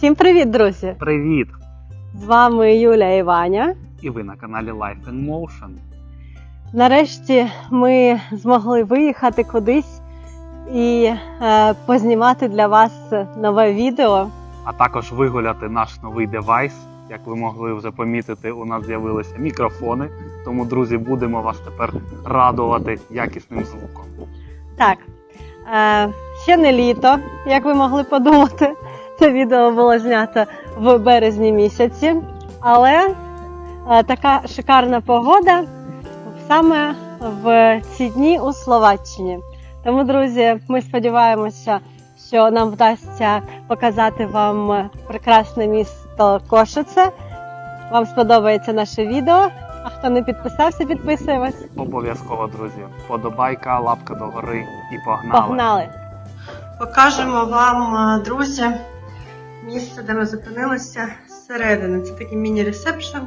Всім привіт, друзі! Привіт! З вами Юля і Ваня. І ви на каналі Life in Motion. Нарешті ми змогли виїхати кудись і е, познімати для вас нове відео. А також вигуляти наш новий девайс. Як ви могли вже помітити, у нас з'явилися мікрофони. Тому, друзі, будемо вас тепер радувати якісним звуком. Так, е, ще не літо, як ви могли подумати. Це відео було знято в березні місяці, але е, така шикарна погода саме в ці дні у Словаччині. Тому, друзі, ми сподіваємося, що нам вдасться показати вам прекрасне місто Кошице. Вам сподобається наше відео. А хто не підписався, підписуємось. Обов'язково, друзі. Подобайка, лапка догори і погнали. Погнали! Покажемо вам, е, друзі, місце, де ми зупинилися зсередини. Це такий міні-ресепшн.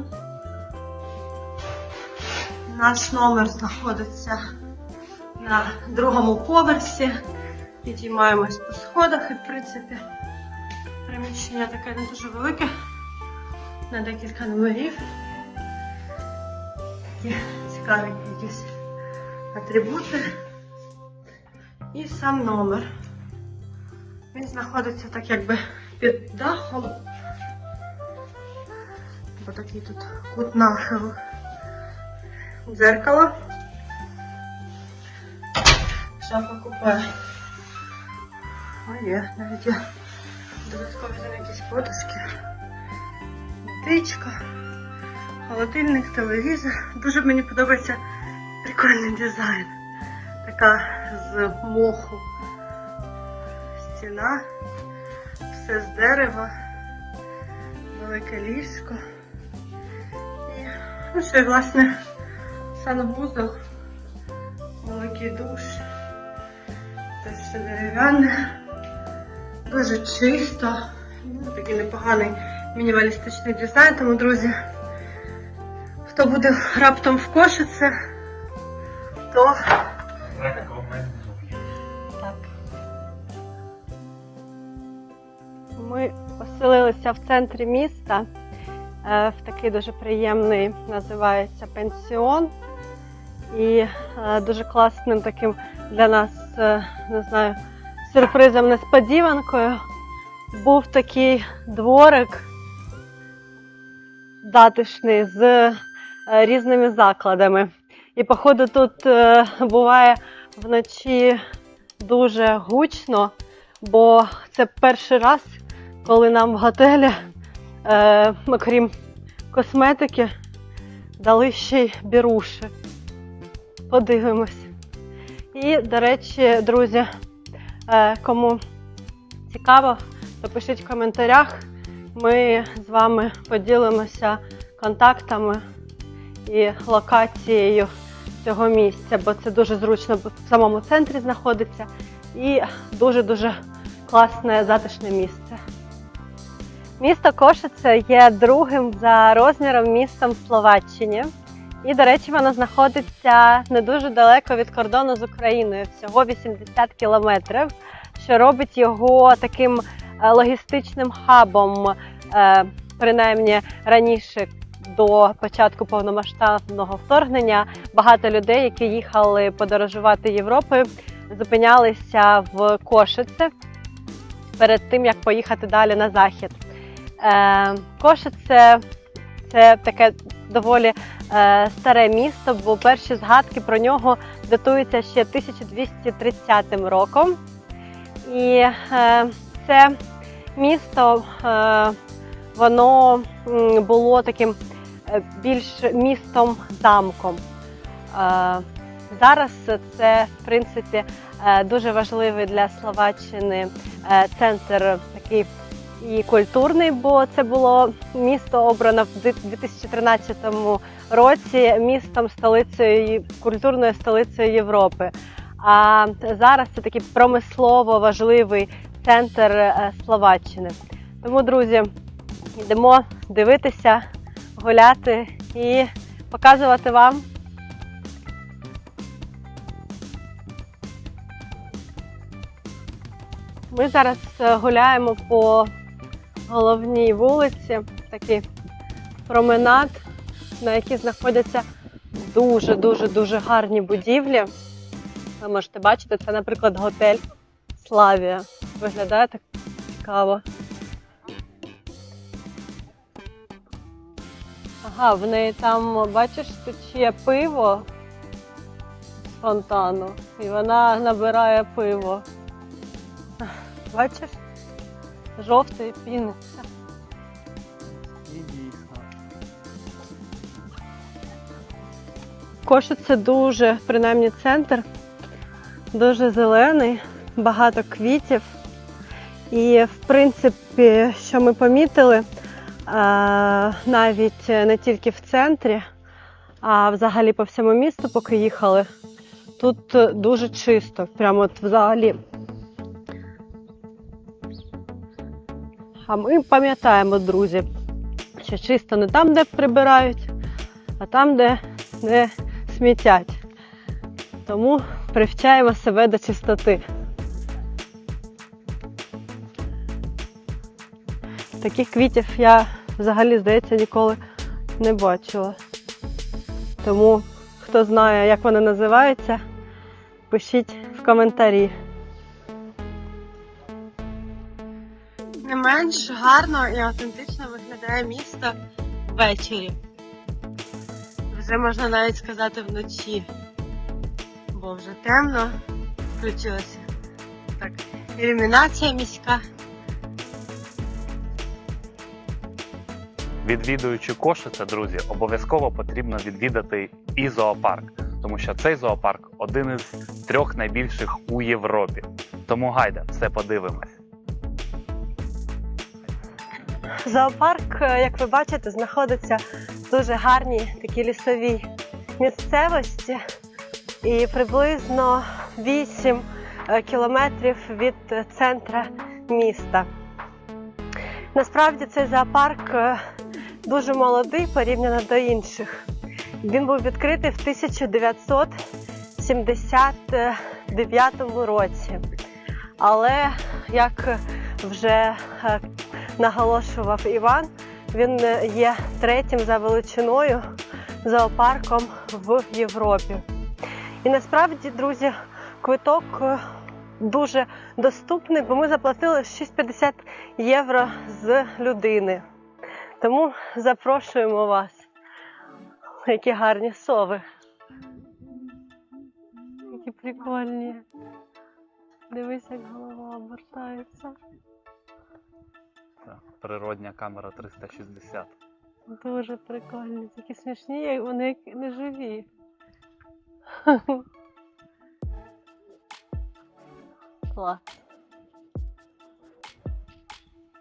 Наш номер знаходиться на другому поверсі. Підіймаємось по сходах і, в принципі, приміщення таке не дуже велике, на декілька номерів. Є цікаві якісь атрибути. І сам номер. Він знаходиться так якби під дахом. Бо такий тут кут нахилу. Дзеркало. Шафа купе. О, є, навіть є додаткові там якісь подушки. Водичка, холодильник, телевізор. Дуже мені подобається прикольний дизайн. Така з моху стіна, все з дерева, велике ліжко. І, ну власне, санвузол, великий душ, теж все дерев'яне, дуже чисто, ну, такий непоганий мінімалістичний дизайн, тому, друзі, хто буде раптом в кошице, то Ми оселилися в центрі міста е, в такий дуже приємний, називається пенсіон. І е, дуже класним таким для нас, е, не знаю, сюрпризом, несподіванкою був такий дворик затишний з різними закладами. І, походу, тут буває вночі дуже гучно, бо це перший раз, коли нам в готелі, е, окрім косметики, дали ще й біруші. Подивимось. І, до речі, друзі, е, кому цікаво, то пишіть в коментарях. Ми з вами поділимося контактами і локацією цього місця, бо це дуже зручно в самому центрі знаходиться і дуже-дуже класне затишне місце. Місто Кошице є другим за розміром містом Словаччині. І, до речі, воно знаходиться не дуже далеко від кордону з Україною, всього 80 кілометрів, що робить його таким е, логістичним хабом, е, принаймні раніше до початку повномасштабного вторгнення багато людей, які їхали подорожувати Європою, зупинялися в Кошице перед тим, як поїхати далі на захід. Е, Кошице це таке доволі е, старе місто, бо перші згадки про нього датуються ще 1230 роком. І е, це місто воно було таким більш містом-замком. Зараз це, в принципі, дуже важливий для Словаччини центр такий і культурний, бо це було місто обрано в 2013 році містом столицею культурною столицею Європи. А зараз це такий промислово важливий центр е, Словаччини. Тому, друзі, йдемо дивитися, гуляти і показувати вам. Ми зараз е, гуляємо по головній вулиці, такий променад, на якій знаходяться дуже-дуже дуже гарні будівлі. Ви можете бачити, це, наприклад, готель Славія. Виглядає так цікаво. Ага, в неї там, бачиш, тече пиво з фонтану, і вона набирає пиво. Бачиш? Жовте і піниться. І дійсно. Кошик це дуже, принаймні, центр, дуже зелений, багато квітів. І, в принципі, що ми помітили, навіть не тільки в центрі, а взагалі по всьому місту, поки їхали, тут дуже чисто, прямо от взагалі. А ми пам'ятаємо, друзі, що чисто не там, де прибирають, а там, де не смітять. Тому привчаємо себе до чистоти. Таких квітів я взагалі, здається, ніколи не бачила. Тому, хто знає, як вони називаються, пишіть в коментарі. Не менш гарно і автентично виглядає місто ввечері. Вже можна навіть сказати вночі, бо вже темно, включилася так, ілюмінація міська. Відвідуючи Кошице, друзі, обов'язково потрібно відвідати і зоопарк, тому що цей зоопарк один із трьох найбільших у Європі. Тому гайда, все подивимось. Зоопарк, е, як ви бачите, знаходиться в дуже гарній такій лісовій місцевості і приблизно 8 е, кілометрів від центра міста. Насправді цей зоопарк е, дуже молодий порівняно до інших. Він був відкритий в 1979 році. Але як вже е, наголошував Іван, він е, є третім за величиною зоопарком в Європі. І насправді, друзі, квиток е, дуже доступний, бо ми заплатили 6,50 євро з людини. Тому запрошуємо вас. Які гарні сови. Які прикольні. Дивись, як голова обертається. Природня камера 360. Дуже прикольні, такі смішні, як вони як не живі. Клас.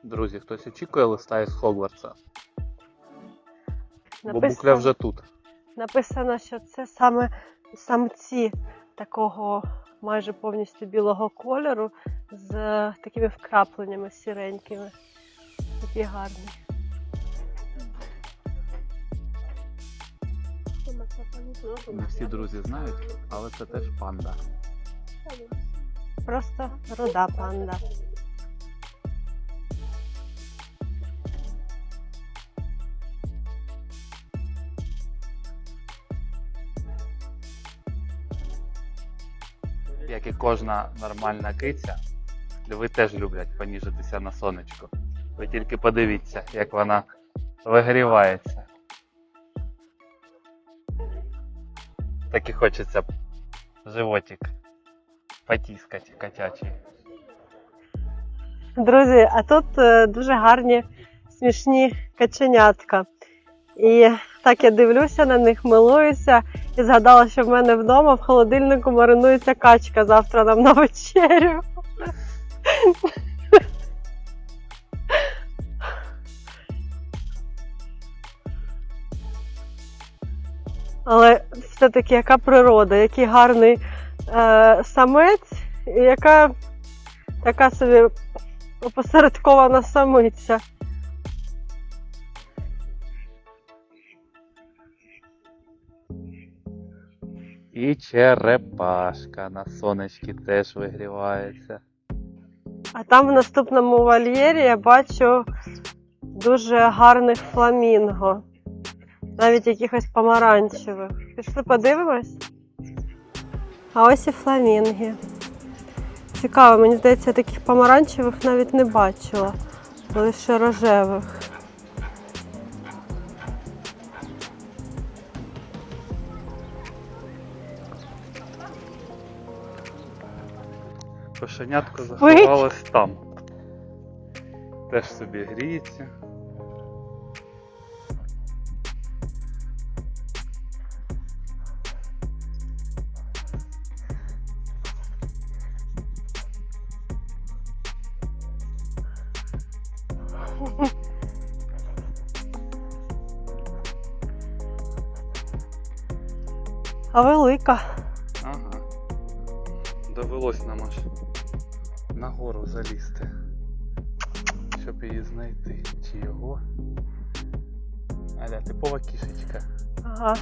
Друзі, хтось очікує листа із Хогвартса, бо букля вже тут. написано, що це саме самці такого майже повністю білого кольору з такими вкрапленнями сіренькими. Такі гарні. Не всі друзі знають, але це теж панда. Просто руда панда. Як і кожна нормальна киця, льви теж люблять поніжитися на сонечко. Ви тільки подивіться, як вона вигрівається. Так і хочеться животик потіскати котячий. Друзі, а тут е, дуже гарні смішні каченятка. І так я дивлюся на них, милуюся і згадала, що в мене вдома в холодильнику маринується качка завтра нам на вечерю. Але все-таки яка природа, який гарний е, самець, і яка така собі опосередкована самиця. І черепашка на сонечки теж вигрівається. А там в наступному вольєрі я бачу дуже гарних фламінго. Навіть якихось помаранчевих. Пішли подивимось. А ось і фламінги. Цікаво, мені здається, я таких помаранчевих навіть не бачила. Лише рожевих. Кошенятко заховалось там. Теж собі гріється. Ага. Довелось нам аж нагору залізти. Щоб її знайти. Чи його. Аля, типова кішечка. Ага.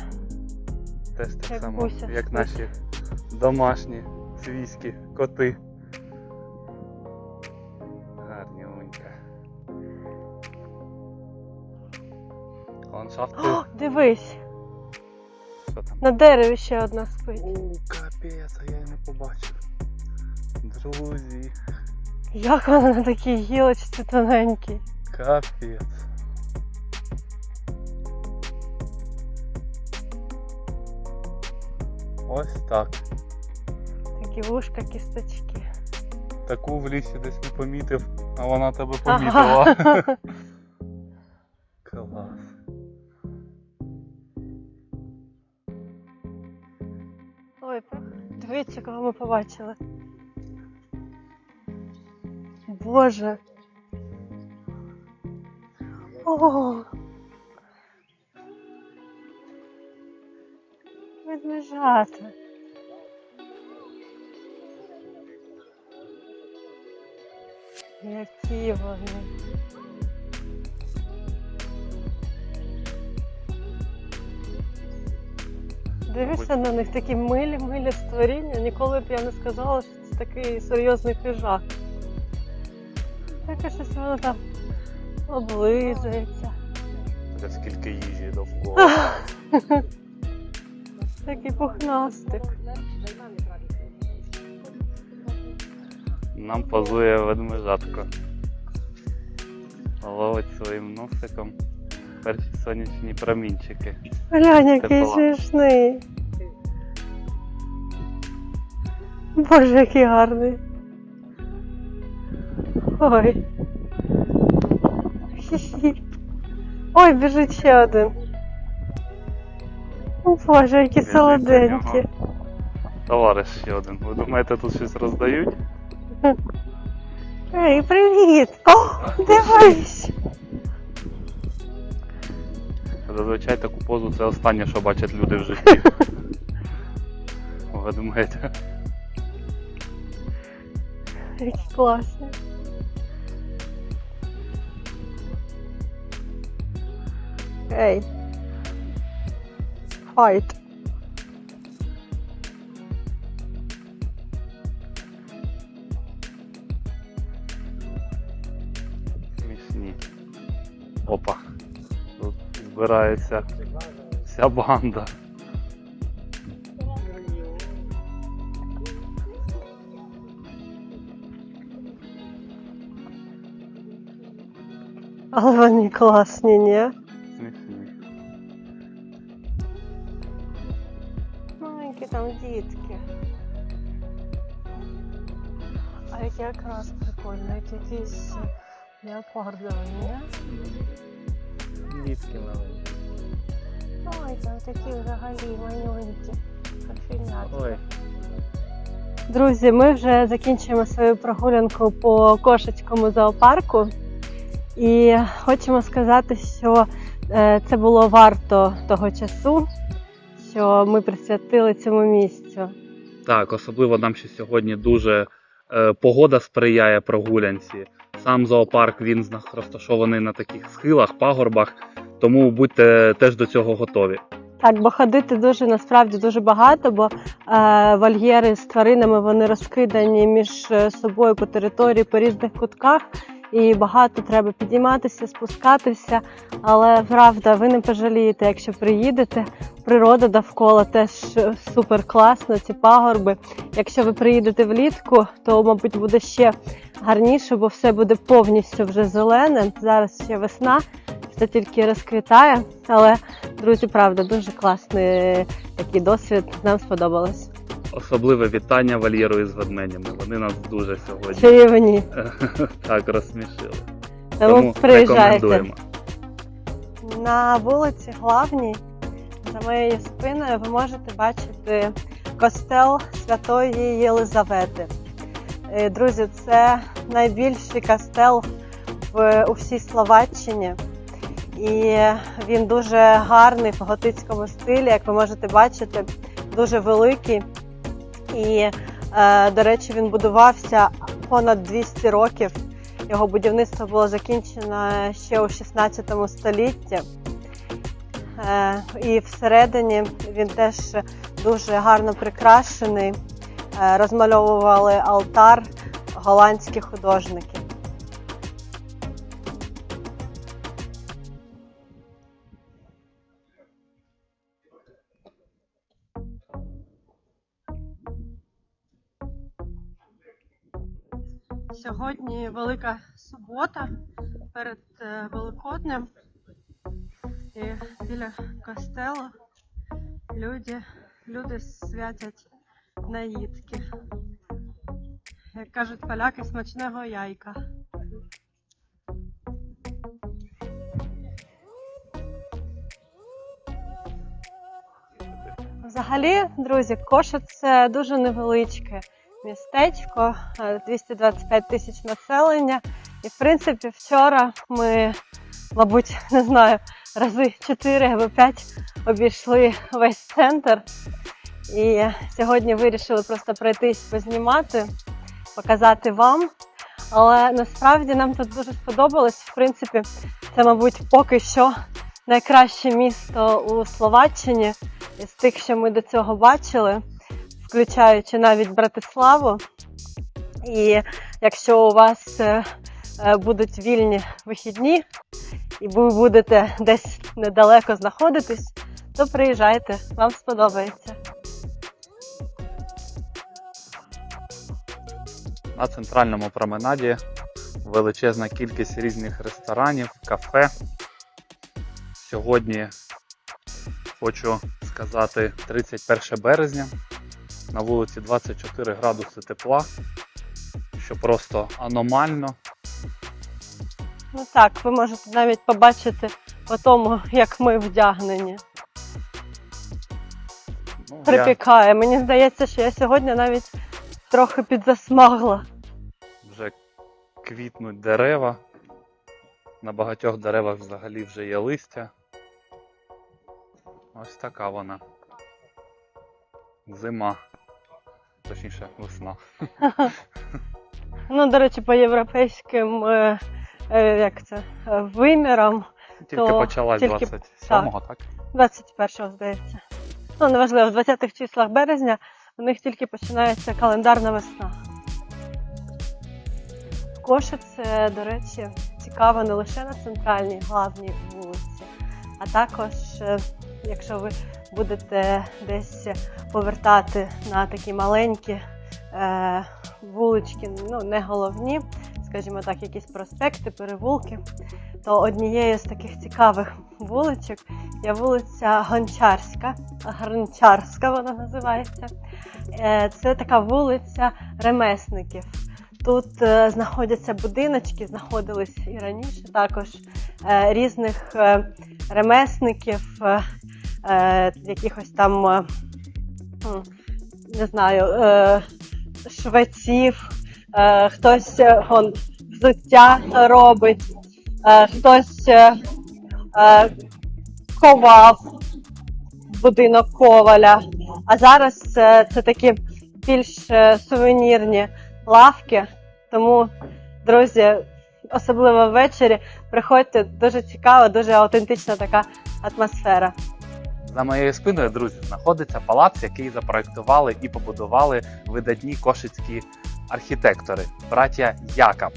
Теж так Як само, Буся. як наші домашні свійські коти. Гарнюнька. Ландшафти. О, дивись, Що там? на дереві ще одна спить. У, капець, а я й не побачив. Друзі, Як вона на такій гілочці тоненькій? капець. Ось так. Такі вушка, кісточки. Таку в лісі десь не помітив, а вона тебе помітила. Ага. кого ми побачили. Боже. О. Ведмежата. Які вони. Дивишся на них такі милі, милі створіння. Ніколи б я не сказала, що це такий серйозний хижак. Таке щось воно там облизується. Скільки їжі довкола. Такий пухнастик. Нам позує ведмежатко. Ловить своїм носиком перші сонячні промінчики. Глянь, який Тепла. смішний. Боже, який гарний. Ой. Хі-хі. Ой, біжить ще один. О, Боже, які Біжить до солоденькі. нього. Товариш ще один. Ви думаєте, тут щось роздають? Ей, привіт! О, дивись! Зазвичай таку позу це останнє, що бачать люди в житті. Ведмедя. Які класні. Ей. Файт. Збирається вся банда. Але вони класні, ні? Смішні. Маленькі там дітки. А якраз прикольно, як якісь леопардові, ні? Дітки маленькі. Ой, там такі взагалі маленькі. Ой. Друзі, ми вже закінчуємо свою прогулянку по кошечкому зоопарку. І хочемо сказати, що е, це було варто того часу, що ми присвятили цьому місцю. Так, особливо нам ще сьогодні дуже е, погода сприяє прогулянці. Сам зоопарк він розташований на таких схилах, пагорбах, тому будьте теж до цього готові. Так, бо ходити дуже насправді дуже багато, бо е, вольєри з тваринами вони розкидані між е, собою по території по різних кутках, і багато треба підійматися, спускатися. Але правда, ви не пожалієте, якщо приїдете. Природа довкола теж е, супер класно, ці пагорби. Якщо ви приїдете влітку, то мабуть буде ще гарніше, бо все буде повністю вже зелене. Зараз ще весна, все тільки розквітає. Але Друзі, правда, дуже класний такий досвід. Нам сподобалось. Особливе вітання вольєру із ведмедями. Вони нас дуже сьогодні Чаєвні. так розсмішили. Тому приїжджайте. рекомендуємо. На вулиці Главній, за моєю спиною, ви можете бачити костел Святої Єлизавети. Е, Друзі, це найбільший костел в у всій Словаччині. І він дуже гарний в готицькому стилі, як ви можете бачити, дуже великий. І, е, до речі, він будувався понад 200 років. Його будівництво було закінчено ще у 16 столітті. Е, І всередині він теж дуже гарно прикрашений. Е, Розмальовували алтар голландські художники. Сьогодні велика субота перед е, Великоднем. І біля костелу люди, люди святять наїдки. Як кажуть поляки, смачного яйка. Взагалі, друзі, Кошиц це дуже невеличке містечко, е, 225 тисяч населення. І в принципі, вчора ми, мабуть, не знаю, рази 4 або 5 обійшли весь центр. І сьогодні вирішили просто пройтись, познімати, показати вам. Але насправді нам тут дуже сподобалось. В принципі, це, мабуть, поки що найкраще місто у Словаччині із тих, що ми до цього бачили включаючи навіть Братиславу. І якщо у вас е, будуть вільні вихідні, і ви будете десь недалеко знаходитись, то приїжджайте, вам сподобається. На центральному променаді величезна кількість різних ресторанів, кафе. Сьогодні хочу сказати 31 березня. На вулиці 24 градуси тепла, що просто аномально. Ну так, ви можете навіть побачити по тому, як ми вдягнені. Ну, Припікає. Мені здається, що я сьогодні навіть трохи підзасмагла. вже квітнуть дерева. На багатьох деревах взагалі вже є листя. Ось така вона. Зима. Точніше, весна. Ну, до речі, по європейським е, е, як це, е, вимірам Тільки То почалась тільки- 27-го, так? 21-го, здається. Ну, неважливо, в 20-х числах березня у них тільки починається календарна весна. Кошице, до речі, цікаво не лише на центральній главній вулиці, а також, е, якщо ви будете десь повертати на такі маленькі вулички, ну не головні, скажімо так, якісь проспекти, перевулки, то однією з таких цікавих вуличок є вулиця Гончарська, Гончарська вона називається. Е, Це така вулиця ремесників. Тут е, знаходяться будиночки, знаходились і раніше також е, різних е, ремесників, е, е, якихось там, е, не знаю, е, швеців, е, хтось е, он, взуття робить, е, хтось ковав будинок коваля. А зараз е, це такі більш сувенірні лавки. Тому, друзі, особливо ввечері, приходьте дуже цікаво, дуже аутентична така атмосфера. За моєю спиною, друзі, знаходиться палац, який запроектували і побудували видатні кошицькі архітектори, браття Якаб.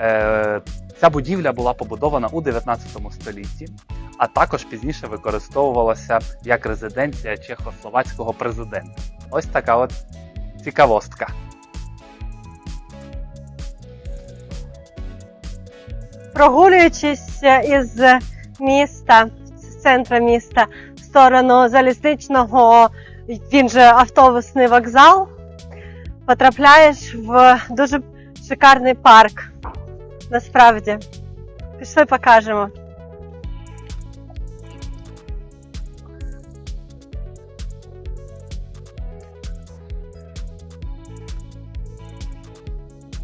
Е, ця будівля була побудована у 19 столітті, а також пізніше використовувалася як резиденція чехословацького президента. Ось така от цікавостка. Прогулюючись із міста, з центра міста сторону залізничного, він же автобусний вокзал, потрапляєш в дуже шикарний парк. Насправді. Пішли покажемо.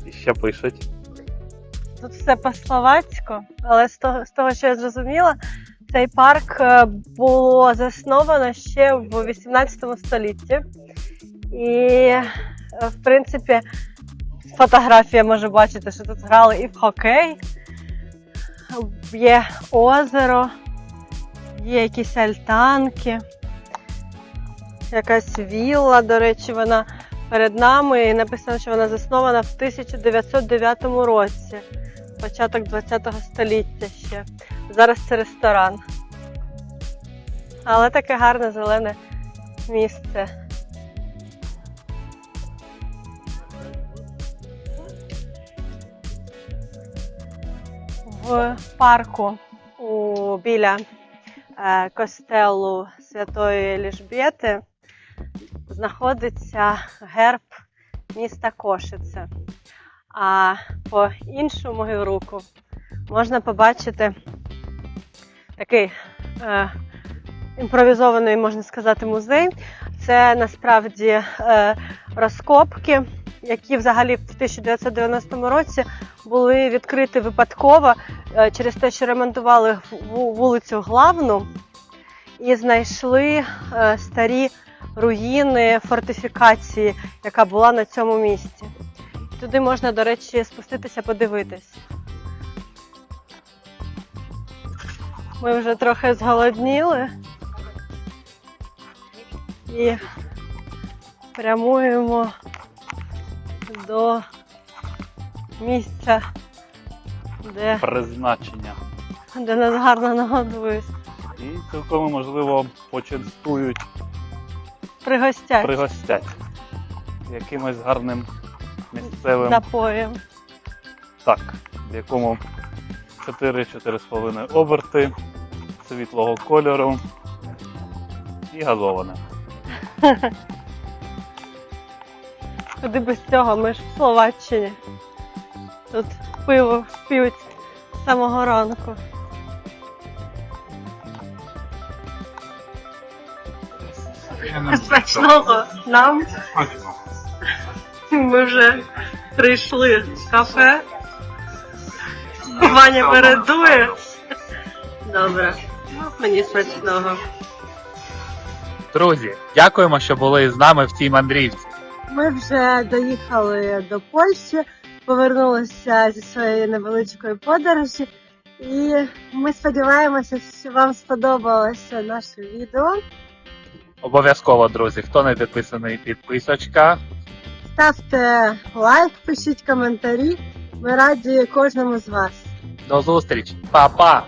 І ще пишуть. Тут все по-словацьку, але з того, з того, що я зрозуміла, цей парк е, було засновано ще в 18 столітті. І, е, в принципі, з фотографії може бачити, що тут грали і в хокей, є озеро, є якісь альтанки, якась вілла, до речі, вона перед нами і написано, що вона заснована в 1909 році початок 20 століття ще. Зараз це ресторан. Але таке гарне зелене місце. В парку у, біля е, костелу Святої Ліжбєти знаходиться герб міста Кошице. А по іншу мою руку можна побачити такий е, імпровізований, можна сказати, музей. Це насправді е, розкопки, які взагалі в 1990 році були відкриті випадково е, через те, що ремонтували вулицю Главну і знайшли е, старі руїни фортифікації, яка була на цьому місці. Туди можна, до речі, спуститися подивитись. Ми вже трохи зголодніли і прямуємо до місця, де, Призначення. де нас гарно нагодують. І цілком можливо почастують, Пригостять пригостять якимось гарним місцевим напоєм. так, в якому 4-4,5 оберти світлого кольору і газоване. Куди без цього? Ми ж в Словаччині. Тут пиво п'ють з самого ранку. Смачного нам. Ми вже прийшли в кафе. Ваня передує. Добре. Мені смачного. Друзі, дякуємо, що були з нами в цій мандрівці. Ми вже доїхали до Польщі, повернулися зі своєї невеличкої подорожі, і ми сподіваємося, що вам сподобалося наше відео. Обов'язково, друзі, хто не підписаний, підписочка. Ставте лайк, пишіть коментарі. Ми раді кожному з вас. До зустрічі, Па-па!